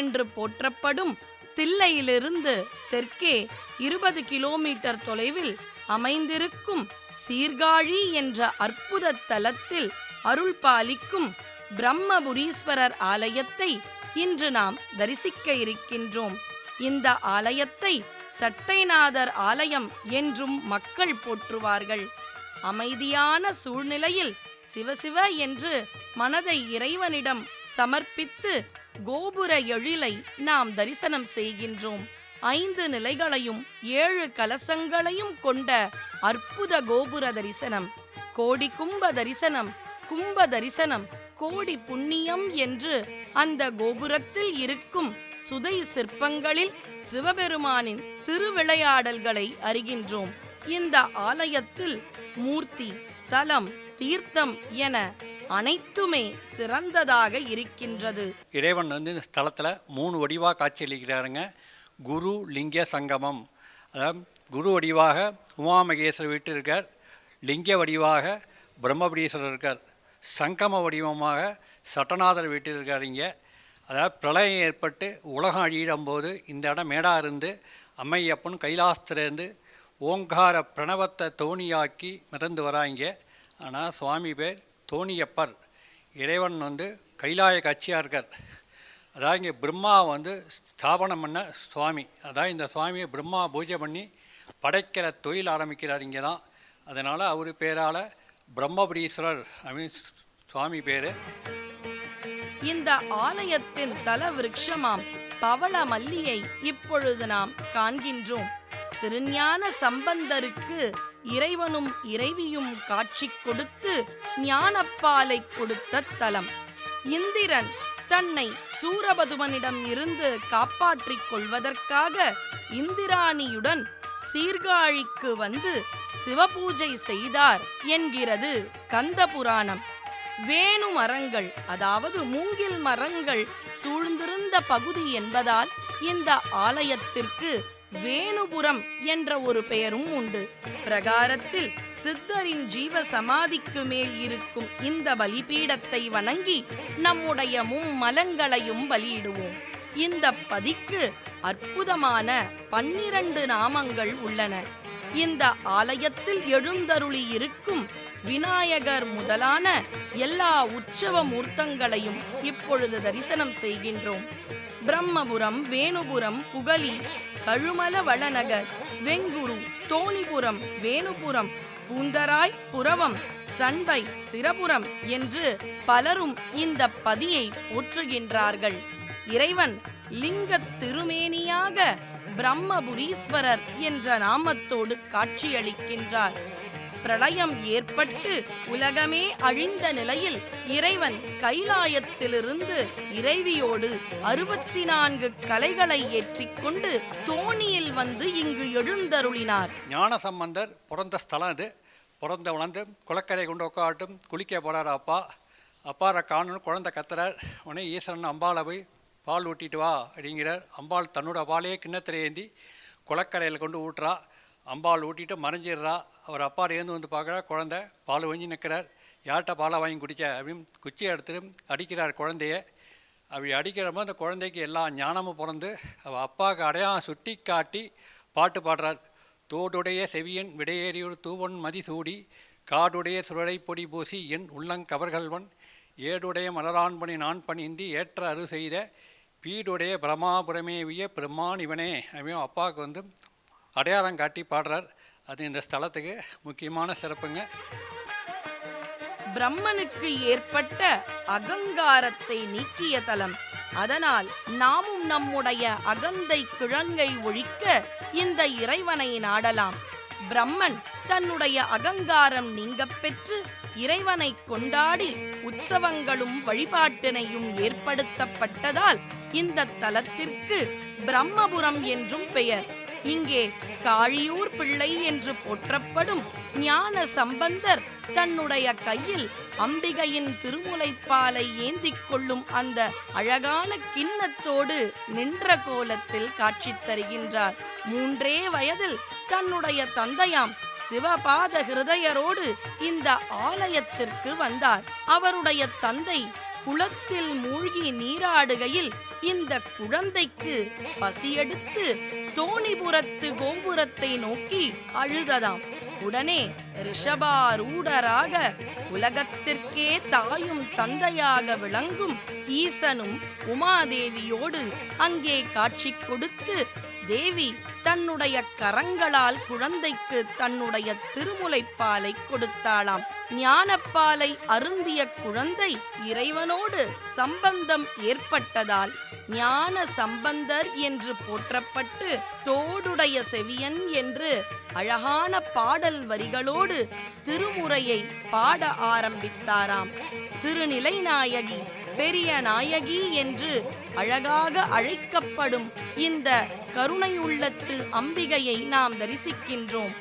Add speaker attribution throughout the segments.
Speaker 1: என்று போற்றப்படும் தில்லையிலிருந்து தெற்கே இருபது கிலோமீட்டர் தொலைவில் அமைந்திருக்கும் சீர்காழி என்ற அற்புத தலத்தில் அருள் பாலிக்கும் பிரம்மபுரீஸ்வரர் ஆலயத்தை இன்று நாம் தரிசிக்க இருக்கின்றோம். இந்த ஆலயத்தை சட்டைநாதர் ஆலயம் என்றும் மக்கள் போற்றுவார்கள். அமைதியான சூழ்நிலையில் சிவசிவ என்று மனதை இறைவனிடம் சமர்ப்பித்து கோபுர எழிலை நாம் தரிசனம் செய்கின்றோம். ஐந்து நிலைகளையும் ஏழு கலசங்களையும் கொண்ட அற்புத கோபுர தரிசனம் கோடி கும்ப தரிசனம் கும்ப தரிசனம் கோடி புண்ணியம் என்று அந்த கோபுரத்தில் இருக்கும் சுதை சிற்பங்களில் சிவபெருமானின் திருவிளையாடல்களை அறிகின்றோம். இந்த ஆலயத்தில் மூர்த்தி தலம் தீர்த்தம் என அனைத்துமே சிறந்ததாக இருக்கின்றது.
Speaker 2: இறைவன் வந்து இந்த ஸ்தலத்தில் மூணு வடிவாக காட்சியளிக்கிறாருங்க. குரு லிங்க சங்கமம். அதாவது குரு வடிவாக உமாமகேஸ்வரர் வீட்டு இருக்கார். லிங்க வடிவாக பிரம்மபுரீஸ்வரர் இருக்கார். சங்கம வடிவமாக சட்டநாதர் வீட்டில் இருக்கார் இங்கே. அதாவது பிரளயம் ஏற்பட்டு உலகம் அழியிடும் போது இந்த இடம் மேடா இருந்து அம்மையப்பன் கைலாசத்துலேருந்து ஓங்கார பிரணவத்தை தோணியாக்கி மிதந்து வராங்க ஆனால் சுவாமி பேர் தோணியப்பர் இறைவன் வந்து கைலாய காட்சியாக இருக்கார். அதாவது இங்கே பிரம்மா வந்து ஸ்தாபனம் பண்ண சுவாமி. அதான் இந்த சுவாமியை பிரம்மா பூஜை பண்ணி படைக்கிற தொழில் ஆரம்பிக்கிறார் இங்கே தான் அதனால் அவர் பேரால் பிரம்மபுரீஸ்வரர் அப்படின்னு சுவாமி பேர்.
Speaker 1: இந்த ஆலயத்தின் தல விருட்சமாம் பவள மல்லியை இப்பொழுது நாம் காண்கின்றோம். திருஞான சம்பந்தருக்கு இறைவனும் இறைவியும் காட்சி கொடுத்து ஞானப்பாலை கொடுத்த தலம். இந்திரன் தன்னை சூரபதுமனிடம் இருந்து காப்பாற்றிக் கொள்வதற்காக இந்திராணியுடன் சீர்காழிக்கு வந்து சிவபூஜை செய்தார் என்கிறது கந்த புராணம் வேணு மரங்கள் அதாவது மூங்கில் மரங்கள் சூழ்ந்திருந்த பகுதி என்பதால் இந்த ஆலயத்திற்கு வேணுபுரம் என்ற ஒரு பெயரும் உண்டு. பிரகாரத்தில் சித்தரின் ஜீவ சமாதிக்கு மேல் இருக்கும் இந்த பலிபீடத்தை வணங்கி நம்முடைய மும்மலங்களையும் பலியிடுவோம். இந்த பதிக்கு அற்புதமான பன்னிரண்டு நாமங்கள் உள்ளன. இந்த ஆலயத்தில் எழுந்தருளி இருக்கும் விநாயகர் முதலான எல்லா உற்சவ மூர்த்தங்களையும் இப்பொழுது தரிசனம் செய்கின்றோம். பிரம்மபுரம் வேணுபுரம் புகலி கழுமல வளநகர் வெங்குரு தோணிபுரம் வேணுபுரம் பூந்தராய் புறவம் சண்பை சிரபுரம் என்று பலரும் இந்த பதியை போற்றுகின்றார்கள். இறைவன் லிங்கத் திருமேனியாக பிரம்மபுரீஸ்வரர் என்ற நாமத்தோடு காட்சியளிக்கின்றார். பிரளயம் ஏற்பட்டு உலகமே அழிந்த நிலையில் இறைவன் கைலாயத்திலிருந்து இறைவியோடு அறுபத்தி நான்கு கலைகளை ஏற்றிக்கொண்டு தோணியில் வந்து இங்கு எழுந்தருளினார்.
Speaker 2: ஞான சம்பந்தர் பிறந்த ஸ்தலம் இது. பிறந்த உணர்ந்து குளக்கரை கொண்டு உட்காட்டும் குளிக்க போறார் அப்பா. அப்பாரை காணணும். குழந்தை கத்துறார். உடனே ஈஸ்வரன் அம்பாளை போய் பால் ஊட்டிட்டு வா அப்படிங்கிறார். அம்பாள் தன்னோட பாலையே கிண்ணத்தில் ஏந்தி குளக்கரையில் கொண்டு ஊட்டுறா. அம்பாள் ஊட்டிட்டு மறைஞ்சிடுறா. அவர் அப்பா ஏந்து வந்து பார்க்குறா குழந்த பால் ஒஞ்சி நிற்கிறார். யார்கிட்ட பாலை வாங்கி குடிக்க அப்படின்னு குச்சியை எடுத்துட்டு அடிக்கிறார் குழந்தைய. அப்படி அடிக்கிறப்போ அந்த குழந்தைக்கு எல்லா ஞானமும் பிறந்து அவள் அப்பாவுக்கு அடையாளம் சுட்டி காட்டி பாட்டு பாடுறார். தோடுடைய செவியன் விடையேறியூர் தூவன் மதிசூடி காடுடைய சுழலை பொடி பூசி என் உள்ளங்கவர்கள்வன் ஏடுடைய மலரான்பணி நான் பணிந்தி ஏற்ற அரு செய்த பீடுடைய பிரமாபுரமேவிய பிரம்மான் இவனே அப்படின்னு அப்பாவுக்கு வந்து அடையாளம் காட்டி பாடுறார். அது இந்த ஸ்தலத்துக்கு முக்கியமான சிறப்புங்க.
Speaker 1: பிரம்மனுக்கு ஏற்பட்ட அகங்காரத்தை நீக்கிய தலம். அதனால் நாமும் நம்முடைய அகந்தை கிழங்கை ஒழிக்க இந்த இறைவனை நாடலாம். பிரம்மன் தன்னுடைய அகங்காரம் நீங்கப் பெற்று இறைவனை கொண்டாடி உற்சவங்களும் வழிபாட்டினையும் ஏற்படுத்தப்பட்டதால் இந்த தலத்திற்கு பிரம்மபுரம் என்றும் பெயர். இங்கே காழியூர் பிள்ளை என்று போற்றப்படும் ஞான சம்பந்தர் தன்னுடைய கையில் அம்பிகையின் திருமுலைப்பாலை ஏந்திக் கொள்ளும் அந்த அழகான கிண்ணத்தோடு நின்ற கோலத்தில் காட்சி தருகின்றார். மூன்றே வயதில் தன்னுடைய தந்தையாம் சிவபாத ஹிருதயரோடு இந்த ஆலயத்திற்கு வந்தார். அவருடைய தந்தை குளத்தில் மூழ்கி நீராடுகையில் இந்த குழந்தைக்கு பசியெடுத்து தோணிபுரத்து கோபுரத்தை நோக்கி அழுததாம். உடனே ரிஷபாரூடராக உலகத்திற்கே தாயும் தந்தையாக விளங்கும் ஈசனும் உமாதேவியோடு அங்கே காட்சி கொடுத்து தேவி தன்னுடைய கரங்களால் குழந்தைக்கு தன்னுடைய திருமுலைப்பாலை கொடுத்தாளாம். ஞானப்பாலை அருந்திய குழந்தை இறைவனோடு சம்பந்தம் ஏற்பட்டதால் ஞான சம்பந்தர் என்று போற்றப்பட்டு தோடுடைய செவியன் என்று அழகான பாடல் வரிகளோடு திருமுறையை பாட ஆரம்பித்தாராம். திருநிலை நாயகி பெரிய நாயகி என்று அழகாக அழைக்கப்படும் இந்த கருணையுள்ளத்து அம்பிகையை நாம் தரிசிக்கின்றோம்.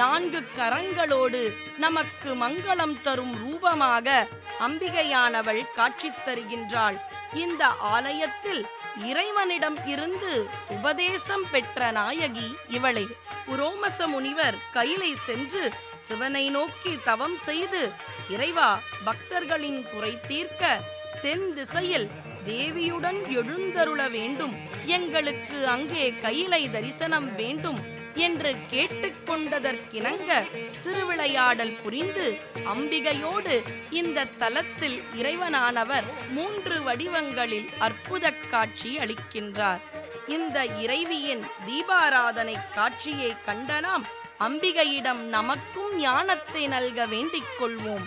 Speaker 1: நான்கு கரங்களோடு நமக்கு மங்களம் தரும் ரூபமாக அம்பிகையானவள் காட்சி தருகின்றாள். இந்த ஆலயத்தில் இறைவனிடம் இருந்து உபதேசம் பெற்ற நாயகி இவளே. உரோமச முனிவர் கையிலை சென்று சிவனை நோக்கி தவம் செய்து இறைவா பக்தர்களின் குறை தீர்க்க தென் திசையில் தேவியுடன் எழுந்தருள வேண்டும். எங்களுக்கு அங்கே கையிலை தரிசனம் வேண்டும். என்று கேட்டுக்கொண்டதற்கிணங்க திருவிளையாடல் புரிந்து அம்பிகையோடு இந்த தலத்தில் இறைவனானவர் மூன்று வடிவங்களில் அற்புதக் காட்சி அளிக்கின்றார். இந்த இறைவியின் தீபாராதனை காட்சியை கண்ட நாம் அம்பிகையிடம் நமக்கும் ஞானத்தை நல்க வேண்டிக் கொள்வோம்.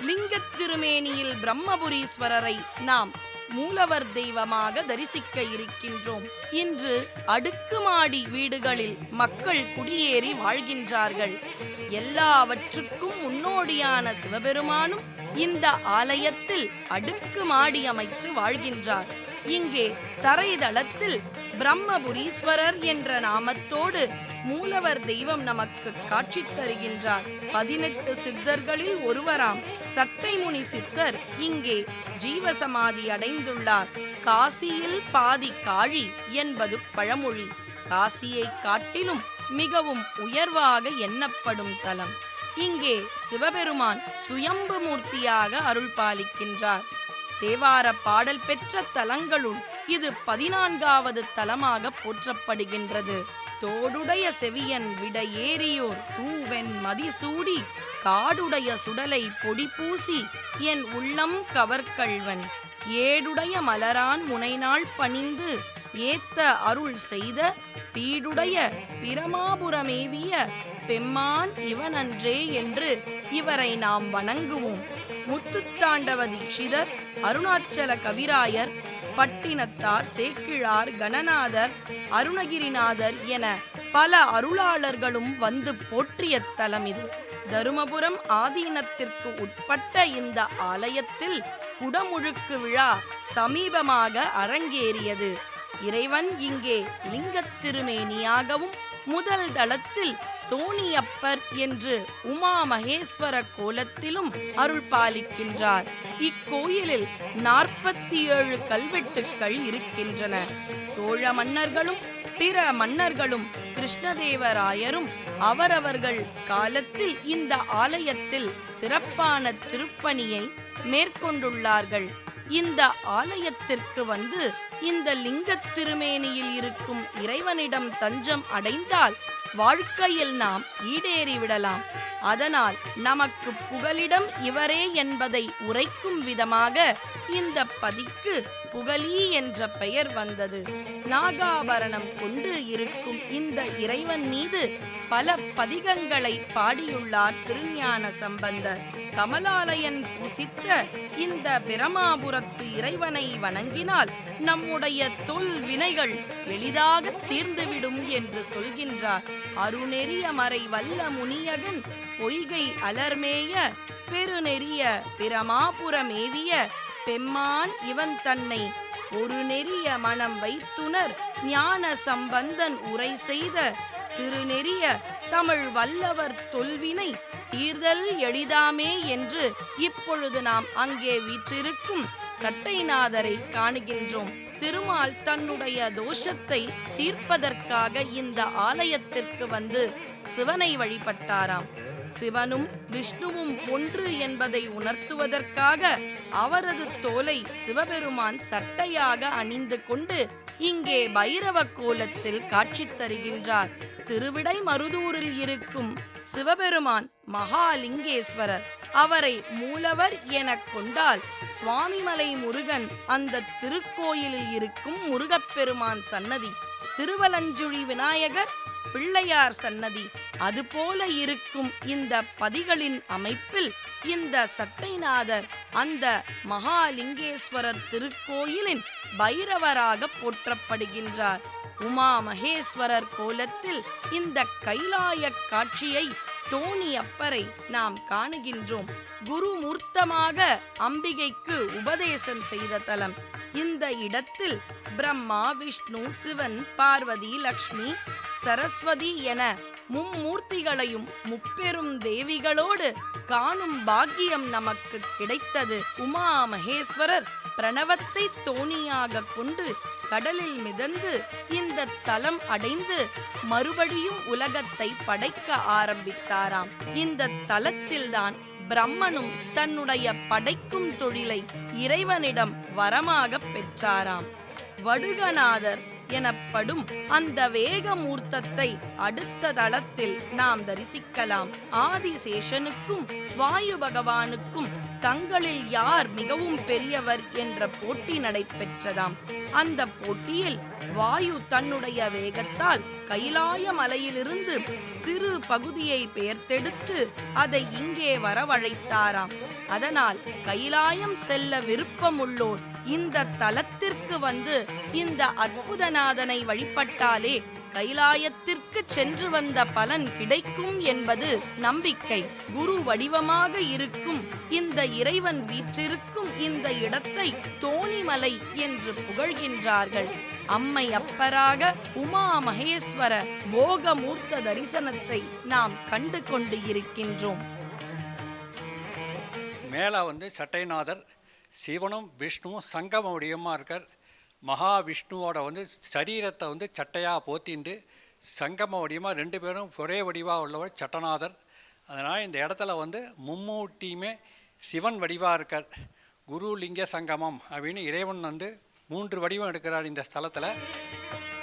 Speaker 1: லிங்கத் திருமேனியில் பிரம்மபுரீஸ்வரரை நாம் மூலவர் தெய்வமாக தரிசிக்க இருக்கின்றோம். இன்று அடுக்குமாடி வீடுகளில் மக்கள் குடியேறி வாழ்கின்றார்கள். எல்லாவற்றுக்கும் முன்னோடியான சிவபெருமானும் இந்த ஆலயத்தில் அடுக்குமாடி அமைத்து வாழ்கின்றார். இங்கே தரைதளத்தில் பிரம்மபுரீஸ்வரர் என்ற நாமத்தோடு மூலவர் தெய்வம் நமக்கு காட்சி தருகின்றார். பதினெட்டு சித்தர்களில் ஒருவராம் சட்டைமுனி சித்தர் இங்கே ஜீவசமாதி அடைந்துள்ளார். காசியில் பாதி காழி என்பது பழமொழி. காசியை காட்டிலும் மிகவும் உயர்வாக எண்ணப்படும் தலம். இங்கே சிவபெருமான் சுயம்பு மூர்த்தியாக அருள் பாலிக்கின்றார் தேவார பாடல் பெற்ற தலங்களுள் இது பதினான்காவது தலமாக போற்றப்படுகின்றது. தோடுடைய செவியன் விட ஏறியோர் தூவென் மதிசூடி காடுடைய சுடலை பொடி பூசி என் உள்ளம் கவர்கள்வன். ஏடுடைய மலரான் முனைநாள் பணிந்து ஏத்த அருள் செய்த பீடுடைய பிரமாபுரமேவிய பெம்மான் இவனன்றே என்று இவரை நாம் வணங்குவோம். முத்துத்தாண்டவ தீட்சிதர் அருணாச்சல கவிராயர் பட்டினத்தார் சேக்கிழார் கணநாதர் அருணகிரிநாதர் என பல அருளாளர்களும் வந்து போற்றிய தலம் இது. தருமபுரம் ஆதீனத்திற்கு உட்பட்ட இந்த ஆலயத்தில் குடமுழுக்கு விழா சமீபமாக அரங்கேறியது. இறைவன் இங்கே லிங்கத் திருமேனியாகவும் முதல் தளத்தில் தோணியப்பர் என்று உமா மகேஸ்வர கோலத்திலும் அருள் பாலிக்கின்றார். இக்கோயிலில் நாற்பத்தி ஏழு கல்வெட்டுக்கள் இருக்கின்றன. சோழ மன்னர்களும் பிற மன்னர்களும் கிருஷ்ணதேவராயரும் அவரவர்கள் காலத்தில் இந்த ஆலயத்தில் சிறப்பான திருப்பணியை மேற்கொண்டுள்ளார்கள். இந்த ஆலயத்திற்கு வந்து இந்த லிங்கத் திருமேனியில் இருக்கும் இறைவனிடம் தஞ்சம் அடைந்தால் வாழ்க்கையில் நாம் ஈடேறிவிடலாம் அதனால் நமக்கு புகலிடம் இவரே என்பதை உரைக்கும் விதமாக இந்த பதிக்கு புகலி என்ற பெயர் வந்தது. நாகாபரணம் கொண்டு இருக்கும் இந்த இறைவன் மீது பல பதிகங்களை பாடியுள்ளார் திருஞான சம்பந்தர். கமலாலயன் பூசித்த இந்த பிரமாபுரத்து இறைவனை வணங்கினால் நம்முடைய தொல் வினைகள் எளிதாக தீர்ந்துவிடும் என்று சொல்கின்றார். அருநெறிய மறை வல்ல முனியகன் பொய்கை அலர்மேய பெருநெறிய பிரமாபுரமேவிய பெம்மான் இவன் தன்னை ஒரு நெறிய மனம் வைத்துனர் ஞான சம்பந்தன் உரை செய்த திருநெறிய தமிழ் வல்லவர் தொல்வினை தீர்தல் எளிதாமே என்று இப்பொழுது நாம் அங்கே வீற்றிருக்கும் சட்டைநாதரை காணுகின்றோம். திருமால் தன்னுடைய தோஷத்தை தீர்ப்பதற்காக இந்த ஆலயத்திற்கு வந்து சிவனை வழிபட்டாராம். சிவனும் விஷ்ணுவும் ஒன்று என்பதை உணர்த்துவதற்காக அவரது தோலை சிவபெருமான் சட்டையாக அணிந்து கொண்டு இங்கே பைரவ கோலத்தில் காட்சி தருகின்றார். திருவிடை மருதூரில் இருக்கும் சிவபெருமான் மகாலிங்கேஸ்வரர். அவரை மூலவர் எனக் கொண்டால் சுவாமிமலை முருகன் அந்த திருக்கோயிலில் இருக்கும் முருகப்பெருமான் சன்னதி திருவலஞ்சுழி விநாயகர் பிள்ளையார் சன்னதி அதுபோல இருக்கும் இந்த பதிகளின் அமைப்பில் இந்த சட்டைநாதர் அந்த மகாலிங்கேஸ்வரர் திருக்கோயிலின் பைரவராக போற்றப்படுகின்றார். உமா மகேஸ்வரர் கோலத்தில் இந்த கைலாய காட்சியை தோணி அப்பரை நாம் காணுகின்றோம். குருமூர்த்தமாக அம்பிகைக்கு உபதேசம் செய்த தலம். இந்த இடத்தில் பிரம்மா விஷ்ணு சிவன் பார்வதி லக்ஷ்மி சரஸ்வதி என மும்மூர்த்திகளையும் முப்பெரும் தேவிகளோடு காணும் பாக்கியம் நமக்கு கிடைத்தது. உமா மகேஸ்வரர் பிரணவத்தை தோணியாக கொண்டு கடலில் மிதந்து இந்த தலம் அடைந்து மறுபடியும் உலகத்தை படைக்க ஆரம்பித்தாராம். இந்த தலத்தில்தான் பிரம்மனும் தன்னுடைய படைக்கும் தொழிலை இறைவனிடம் வரமாக பெற்றாராம். வடுகநாதர் எனப்படும் அந்த வேகமூர்த்தத்தை அடுத்த தளத்தில் நாம் தரிசிக்கலாம். ஆதிசேஷனுக்கும் வாயு பகவானுக்கும் தங்களில் யார் மிகவும் பெரியவர் என்ற போட்டி நடைபெற்றதாம். அந்த போட்டியில் வாயு தன்னுடைய வேகத்தால் கைலாய மலையிலிருந்து சிறு பகுதியை பெயர்த்தெடுத்து அதை இங்கே வரவழைத்தாராம். அதனால் கைலாயம் செல்ல விருப்பமுள்ளோர் இந்த தலத்திற்கு வந்து இந்த அற்புதநாதனை வழிபட்டாலே கைலாயத்திற்கு சென்று வந்த பலன் கிடைக்கும் என்பது நம்பிக்கை. குரு வடிவமாக இருக்கும். இந்த இறைவன் வீற்றிருக்கும் இந்த இடத்தை தோணிமலை என்று புகழ்கின்றார்கள். அம்மை அப்பராக உமா மகேஸ்வர போகமூர்த்த தரிசனத்தை நாம் கண்டு கொண்டு இருக்கின்றோம்.
Speaker 2: மேலே வந்து சட்டைநாதர் சிவனும் விஷ்ணுவும் சங்கம வடிவமாக இருக்கார். மகாவிஷ்ணுவோட வந்து சரீரத்தை வந்து சட்டையாக போத்திண்டு சங்கம வடிவமாக ரெண்டு பேரும் ஒரே வடிவாக உள்ளவர் சட்டநாதர். அதனால் இந்த இடத்துல வந்து மும்மூட்டியுமே சிவன் வடிவாக இருக்கார். குரு லிங்க சங்கமம் அப்படின்னு இறைவன் வந்து மூன்று வடிவம் எடுக்கிறார் இந்த ஸ்தலத்தில்.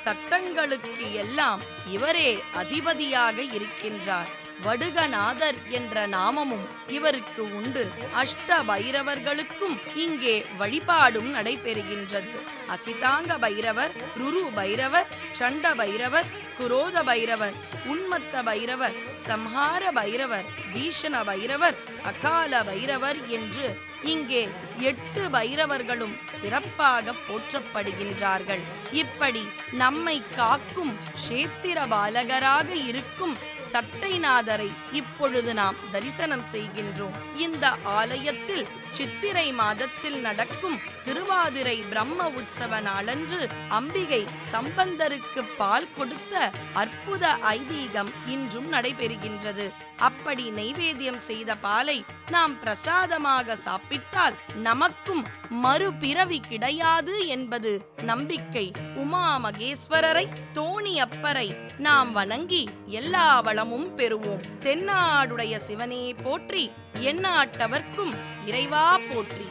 Speaker 1: சட்டங்களுக்கு எல்லாம் இவரே அதிபதியாக இருக்கின்றார். வடுகநாதர் என்ற நாமமும் இவருக்கு உண்டு. அஷ்ட பைரவர்களுக்கும் இங்கே வழிபாடும் நடைபெறுகின்றது. அசிதாங்க பைரவர் ருரு பைரவர் சண்ட பைரவர் குரோத பைரவர் உன்மத்த பைரவர் சம்ஹார பைரவர் பீஷண பைரவர் அகால பைரவர் என்று இங்கே எட்டு பைரவர்களும் சிறப்பாக போற்றப்படுகின்றார்கள். இப்படி நம்மை காக்கும் சேத்திர பாலகராக இருக்கும் சட்டைநாதரை இப்பொழுது நாம் தரிசனம் செய்கின்றோம். இந்த ஆலயத்தில் சித்திரை மாதத்தில் நடக்கும் திருவாதிரை பிரம்ம உற்சவ நாளன்று அம்பிகை சம்பந்தருக்கு பால் கொடுத்த அற்புத ஐதீகம் இன்றும் நடைபெறுகின்றது. அப்படி நைவேத்தியம் செய்த பாலை நாம் பிரசாதமாக சாப்பிட்டால் நமக்கும் மறுபிறவி கிடையாது என்பது நம்பிக்கை. உமா மகேஸ்வரரை தோணி அப்பரை நாம் வணங்கி எல்லா வளமும் பெறுவோம். தென்னாடுடைய சிவனே போற்றி எண்ணாட்டவர்க்கும் இறைவா போற்றி.